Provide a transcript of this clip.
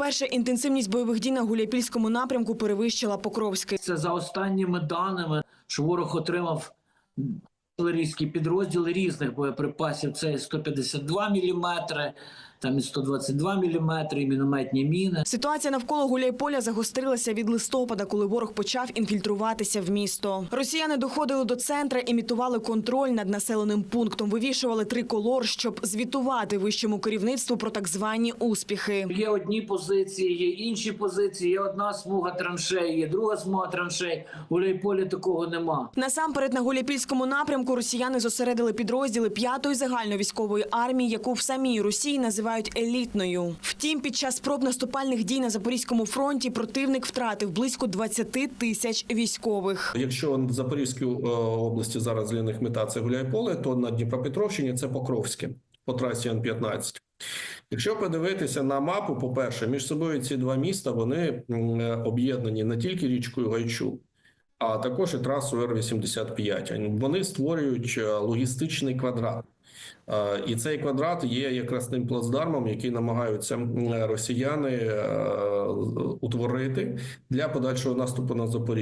Вперше інтенсивність бойових дій на Гуляйпільському напрямку перевищила Покровський. Це за останніми даними, що ворог отримав артилерійські підрозділи різних боєприпасів. Це і 152 мм, там і 122 мм, і мінометні міни. Ситуація навколо Гуляйполя загострилася від листопада, коли ворог почав інфільтруватися в місто. Росіяни доходили до центра, імітували контроль над населеним пунктом, вивішували триколор, щоб звітувати вищому керівництву про так звані успіхи. Є одні позиції, є інші позиції. Є одна смуга траншей, є друга смуга траншей. У Лейполі такого нема. Насамперед на Гуляйпільському напрямку росіяни зосередили підрозділи 5-ї загальновійськової армії, яку в самій Росії називають елітною. Втім, під час спроб наступальних дій на Запорізькому фронті противник втратив близько 20 тисяч військових. Якщо в Запорізькій е, області зараз для них мета це Гуляйполе, то на Дніпропетровщині це Покровське по трасі Н-15. Якщо подивитися на мапу, по-перше, між собою ці два міста вони е, об'єднані не тільки річкою Гайчу, а також і трасою Р-85. Вони створюють е, логістичний квадрат. Е, І цей квадрат є якраз тим плацдармом, який намагаються росіяни е, утворити для подальшого наступу на Запоріжжя.